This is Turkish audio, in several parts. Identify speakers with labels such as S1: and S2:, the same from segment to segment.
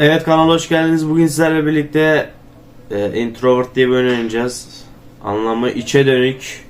S1: Evet kanala hoş geldiniz. Bugün sizlerle birlikte e, Introvert diye bir oynayacağız. Anlamı içe dönük.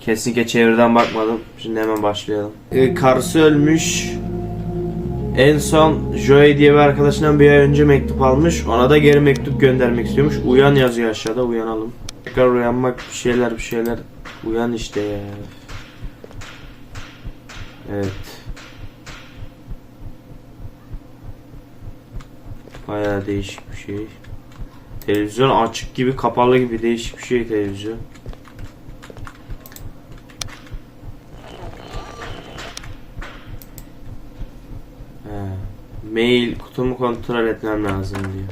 S1: Kesinlikle çeviriden bakmadım. Şimdi hemen başlayalım. E, karısı ölmüş. En son Joey diye bir arkadaşından bir ay önce mektup almış. Ona da geri mektup göndermek istiyormuş. Uyan yazıyor aşağıda. Uyanalım. Tekrar uyanmak bir şeyler bir şeyler. Uyan işte. Evet. Bayağı değişik bir şey. Televizyon açık gibi kapalı gibi değişik bir şey televizyon. Mail kutumu kontrol etmem lazım diyor.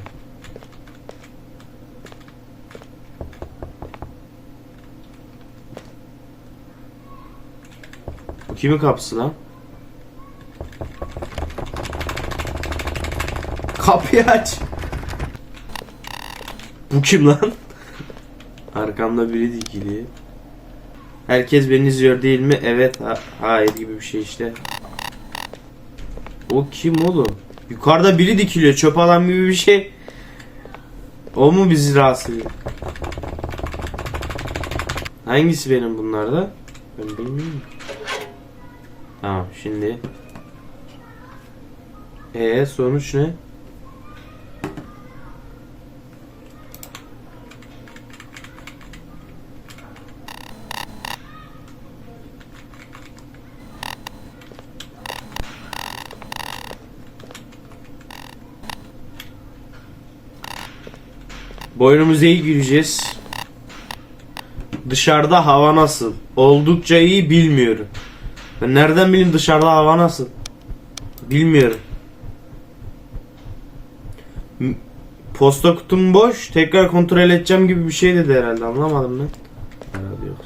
S1: Bu kimin kapısı lan? Kapıyı aç. Bu kim lan? Arkamda biri dikili. Herkes beni izliyor değil mi? Evet, ha- hayır gibi bir şey işte. O kim oğlum? Yukarıda biri dikiliyor. Çöp adam gibi bir şey. O mu bizi rahatsız ediyor? Hangisi benim bunlarda? Ben bilmiyorum. Tamam şimdi. Ee sonuç ne? Boynumuza iyi gireceğiz. Dışarıda hava nasıl? Oldukça iyi bilmiyorum. Ben nereden bileyim dışarıda hava nasıl? Bilmiyorum. Posta kutum boş. Tekrar kontrol edeceğim gibi bir şey dedi herhalde. Anlamadım ben. Herhalde yok.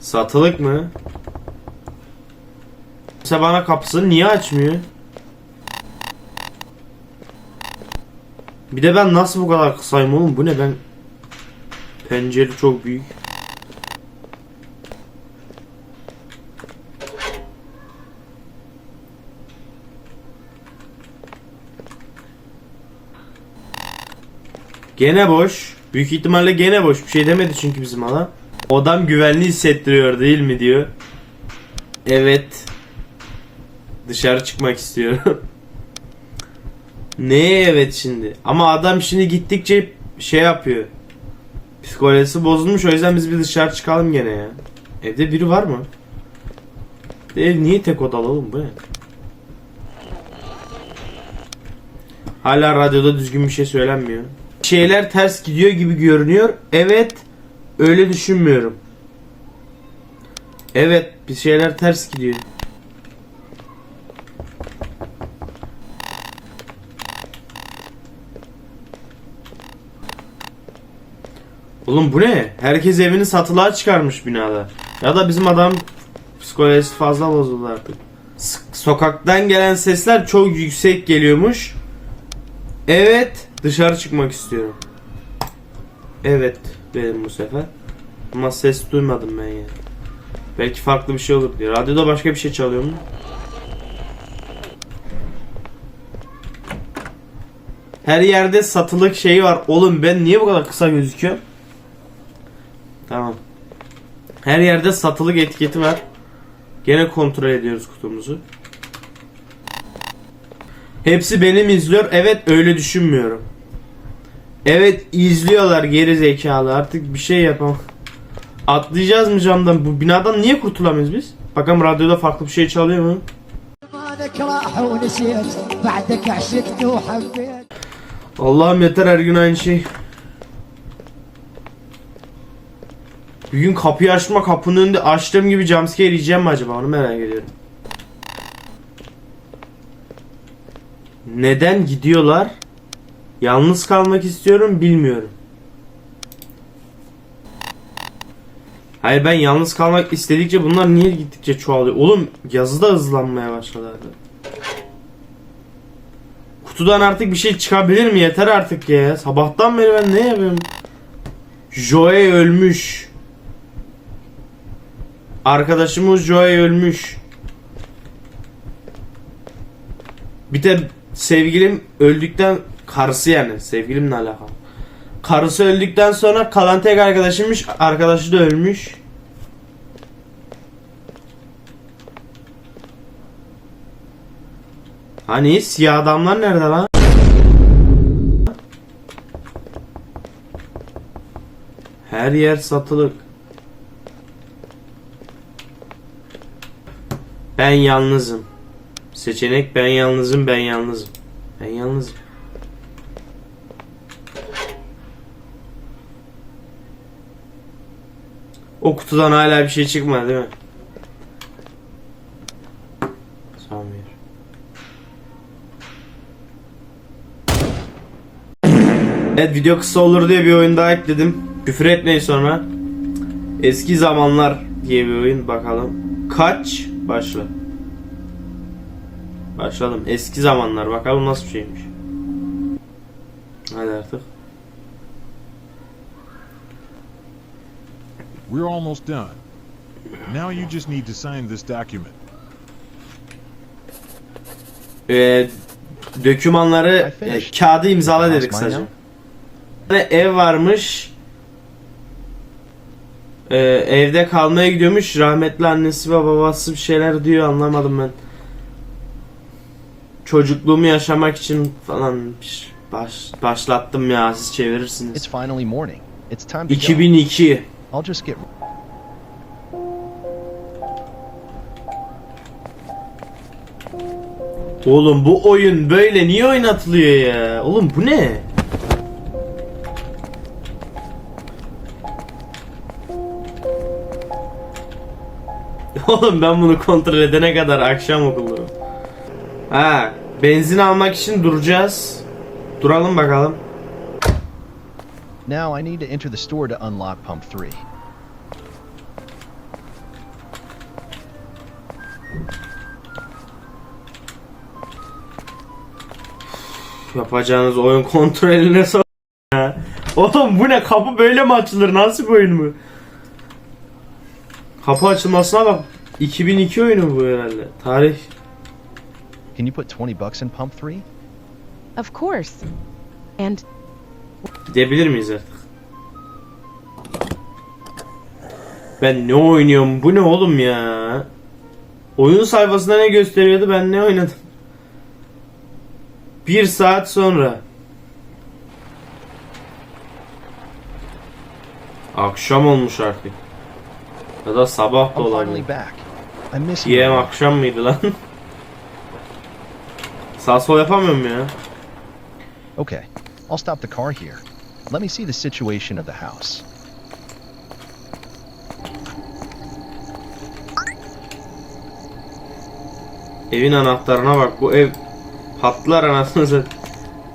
S1: Satılık mı? Mesela bana kapısını niye açmıyor? Bir de ben nasıl bu kadar kısayım oğlum? Bu ne ben? Pencere çok büyük. Gene boş. Büyük ihtimalle gene boş. Bir şey demedi çünkü bizim adam. Odam güvenli hissettiriyor değil mi diyor. Evet. Dışarı çıkmak istiyorum. Neye evet şimdi? Ama adam şimdi gittikçe şey yapıyor. Psikolojisi bozulmuş o yüzden biz bir dışarı çıkalım gene ya. Evde biri var mı? Ev niye tek odalı oğlum bu ne? Hala radyoda düzgün bir şey söylenmiyor. Şeyler ters gidiyor gibi görünüyor. Evet. Öyle düşünmüyorum. Evet. Bir şeyler ters gidiyor. Oğlum bu ne? Herkes evini satılığa çıkarmış binada. Ya da bizim adam psikolojisi fazla bozuldu artık. S- sokaktan gelen sesler çok yüksek geliyormuş. Evet, dışarı çıkmak istiyorum. Evet, dedim bu sefer. Ama ses duymadım ben ya. Belki farklı bir şey olur diye. Radyoda başka bir şey çalıyor mu? Her yerde satılık şeyi var. Oğlum ben niye bu kadar kısa gözüküyorum? Tamam. Her yerde satılık etiketi var. Gene kontrol ediyoruz kutumuzu. Hepsi benim izliyor. Evet öyle düşünmüyorum. Evet izliyorlar geri zekalı. Artık bir şey yapamam. Atlayacağız mı camdan? Bu binadan niye kurtulamıyoruz biz? Bakalım radyoda farklı bir şey çalıyor mu? Allah'ım yeter her gün aynı şey. Bir gün kapıyı açma kapının önünde açtığım gibi jumpscare yiyeceğim mi acaba onu merak ediyorum. Neden gidiyorlar? Yalnız kalmak istiyorum bilmiyorum. Hayır ben yalnız kalmak istedikçe bunlar niye gittikçe çoğalıyor? Oğlum yazı da hızlanmaya başladı. Kutudan artık bir şey çıkabilir mi? Yeter artık ya. Sabahtan beri ben ne yapıyorum? Joey ölmüş. Arkadaşımız Joey ölmüş. Bir de sevgilim öldükten karısı yani sevgilimle alakalı. Karısı öldükten sonra kalan tek arkadaşıymış. Arkadaşı da ölmüş. Hani siyah adamlar nerede lan? Her yer satılık. Ben yalnızım. Seçenek ben yalnızım, ben yalnızım. Ben yalnızım. O kutudan hala bir şey çıkmadı değil mi? Evet video kısa olur diye bir oyun daha ekledim. Küfür etmeyin sonra. Eski zamanlar diye bir oyun bakalım. Kaç? Başla. Başladım. Eski zamanlar bakalım nasıl bir şeymiş. Hadi artık.
S2: We're almost done. Now you just need to sign this document.
S1: Ee,
S3: finished.
S1: e, kağıdı imzala dedik? Bir tane ev varmış. Ee, evde kalmaya gidiyormuş. Rahmetli annesi ve babası bir şeyler diyor anlamadım ben. Çocukluğumu yaşamak için falan baş, başlattım ya siz
S3: It's
S1: çevirirsiniz.
S3: finally morning. It's time to go.
S1: 2002.
S3: I'll just get
S1: Oğlum bu oyun böyle niye oynatılıyor ya? Oğlum bu ne? Oğlum ben bunu kontrol edene kadar akşam okulurum. Ha, benzin almak için duracağız. Duralım bakalım.
S3: Now I need to enter the store to unlock pump 3.
S1: Yapacağınız oyun kontrolüne sor ya. Oğlum bu ne? Kapı böyle mi açılır? Nasıl bir oyun bu? Kapı açılmasına bak. 2002 oyunu bu herhalde. Tarih.
S3: Can you put 20 bucks in pump 3?
S4: Of course. And
S1: Gidebilir miyiz artık? Ben ne oynuyorum? Bu ne oğlum ya? Oyun sayfasında ne gösteriyordu? Ben ne oynadım? Bir saat sonra. Akşam olmuş artık. Ya da sabah da
S3: I'm
S1: olabilir.
S3: finally back. I miss you.
S1: PM
S3: very much.
S1: akşam mıydı lan? Sağ sol yapamıyorum ya.
S3: Okay, I'll stop the car here. Let me see the situation of the house.
S1: Evin anahtarına bak bu ev patlar anasını satayım.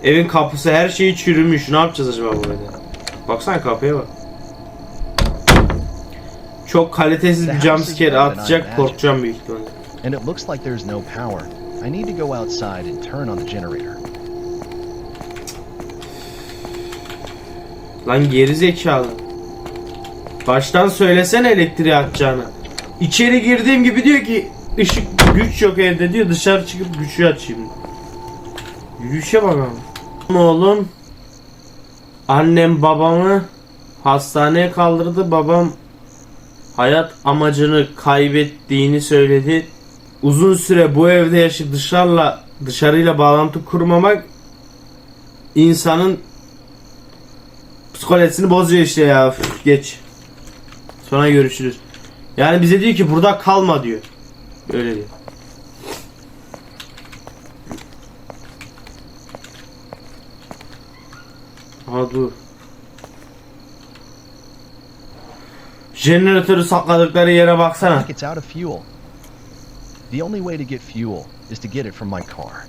S1: Evin kapısı her şeyi çürümüş. Ne yapacağız acaba bu evde? Baksana kapıya bak. Çok kalitesiz bir jumpscare atacak korkacağım büyük ihtimalle.
S3: And it looks like there's no power. I need to go outside and turn on the generator.
S1: Lan geri zekalı. Baştan söylesene elektriği atacağını. İçeri girdiğim gibi diyor ki ışık güç yok evde diyor dışarı çıkıp güçü açayım. Yürüyüşe bakalım. Oğlum annem babamı hastaneye kaldırdı. Babam hayat amacını kaybettiğini söyledi. Uzun süre bu evde yaşayıp dışarıla dışarıyla bağlantı kurmamak insanın psikolojisini bozuyor işte ya. Üf, geç. Sonra görüşürüz. Yani bize diyor ki burada kalma diyor. Öyle diyor. Aha dur. Jeneratörü sakladıkları yere baksana.
S3: it's out of fuel. The only way to get fuel is to get it from my car.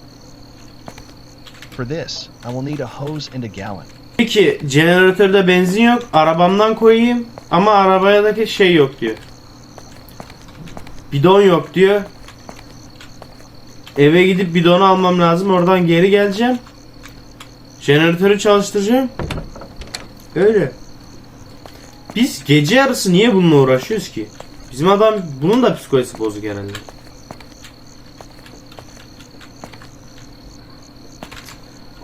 S3: For this, I will need a hose and a gallon.
S1: Peki jeneratörde benzin yok. Arabamdan koyayım. Ama arabadaki şey yok diyor. Bidon yok diyor. Eve gidip bidonu almam lazım. Oradan geri geleceğim. Jeneratörü çalıştıracağım. Öyle. Biz gece yarısı niye bununla uğraşıyoruz ki? Bizim adam bunun da psikolojisi bozuk herhalde.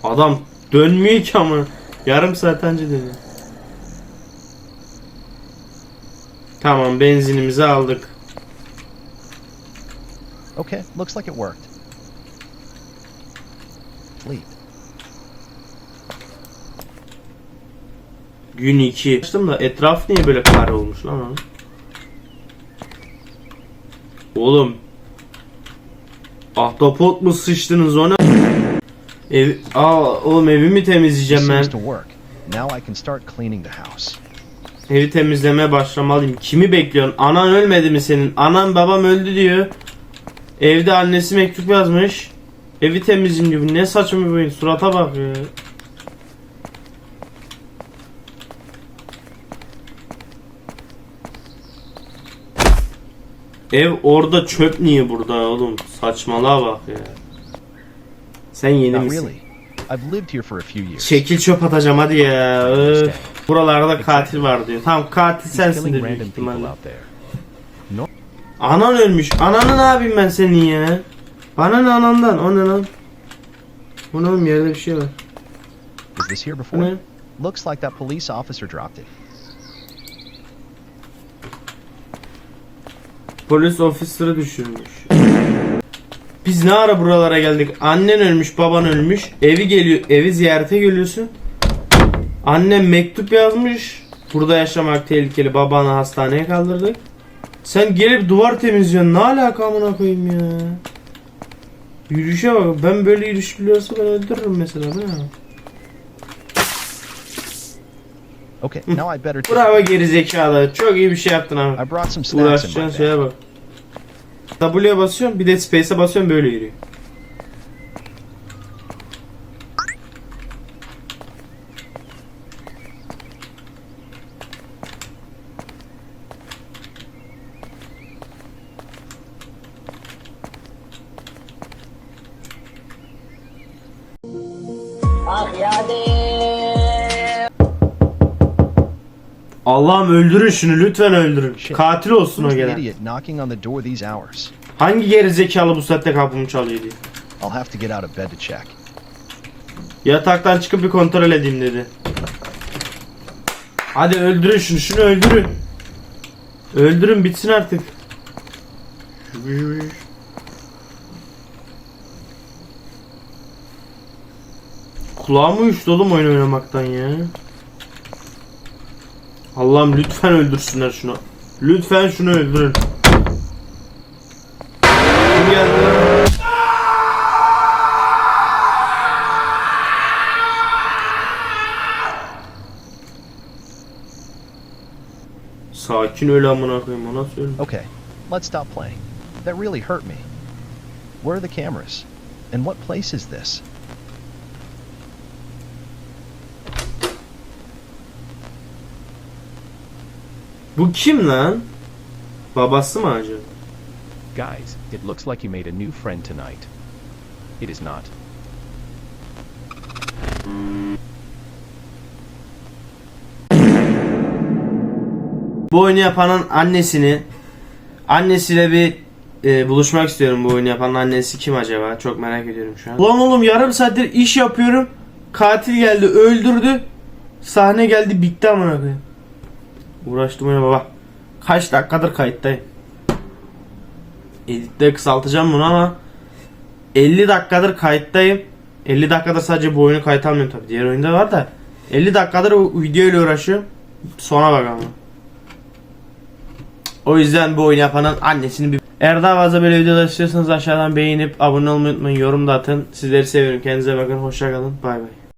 S1: Adam dönmüyor ki ama. Yarım saat önce dönüyor. Tamam benzinimizi aldık.
S3: Okay, looks like it worked. Fleet.
S1: Gün 2. Açtım da etraf niye böyle kare olmuş lan onun? Oğlum. Ahtapot mu sıçtınız ona? Ev, aa oğlum evimi
S3: This
S1: temizleyeceğim ben. Evi temizlemeye başlamalıyım. Kimi bekliyorsun? Anan ölmedi mi senin? Anan babam öldü diyor. Evde annesi mektup yazmış. Evi temizleyeyim diyor. Ne saçma bir oyun. Surata bak ya. Ev orada çöp niye burada oğlum? Saçmalığa bak ya. Sen yeni misin? Şekil çöp atacağım hadi ya. Öf. Buralarda katil var diyor. Tamam katil sensindir büyük ihtimalle. Anan ölmüş. Ananı ne yapayım ben senin ya? Bana ne anandan? O ne lan? O ne oğlum yerde bir şey var.
S3: Is this here
S1: Bu
S3: before? Looks like that police officer dropped it.
S1: Polis ofisleri düşürmüş. Biz ne ara buralara geldik? Annen ölmüş, baban ölmüş. Evi geliyor, evi ziyarete geliyorsun. Annem mektup yazmış. Burada yaşamak tehlikeli. Babanı hastaneye kaldırdık. Sen gelip duvar temizliyorsun. Ne alaka amına koyayım ya? Yürüyüşe bak. Ben böyle yürüyüş biliyorsa ben öldürürüm mesela. Ne?
S3: Okay, now I better
S1: Bravo geri zekalı. Çok iyi bir şey yaptın abi.
S3: I brought some snacks in my
S1: Uğraşacağın
S3: bag.
S1: şeye bak. W'ye basıyorum bir de space'e basıyorum böyle yürüyor. Allah'ım öldürün şunu lütfen öldürün.
S3: Shit.
S1: Katil olsun o gelen. Hangi geri zekalı bu saatte kapımı çalıyor diye.
S3: I'll have to get out of bed to check.
S1: Yataktan çıkıp bir kontrol edeyim dedi. Hadi öldürün şunu, şunu öldürün. Öldürün bitsin artık. Kulağım uyuştu oğlum oyun oynamaktan ya. Allah'ım lütfen öldürsünler şunu. Lütfen şunu öldürün. Kim geldi? Sakin öyle amına koyayım o nasıl öyle?
S3: Okay, let's stop playing. That really hurt me. Where are the cameras? And what place is this?
S1: Bu kim lan? Babası mı acaba?
S5: Guys, it looks like you made a new friend tonight. It is not.
S1: Bu oyunu yapanın annesini annesiyle bir e, buluşmak istiyorum bu oyunu yapanın annesi kim acaba? Çok merak ediyorum şu an. Ulan oğlum yarım saattir iş yapıyorum. Katil geldi öldürdü. Sahne geldi bitti amına koyayım. Uğraştım oyuna baba. Kaç dakikadır kayıttayım. Editte kısaltacağım bunu ama 50 dakikadır kayıttayım. 50 dakikadır sadece bu oyunu kayıt almıyorum tabii. Diğer oyunda var da 50 dakikadır bu video ile uğraşıyorum. Sona bak ama. O yüzden bu oyunu yapanın annesini bir... Eğer daha fazla böyle videolar istiyorsanız aşağıdan beğenip abone olmayı unutmayın. Yorum da atın. Sizleri seviyorum. Kendinize bakın. Hoşça kalın. Bay bay.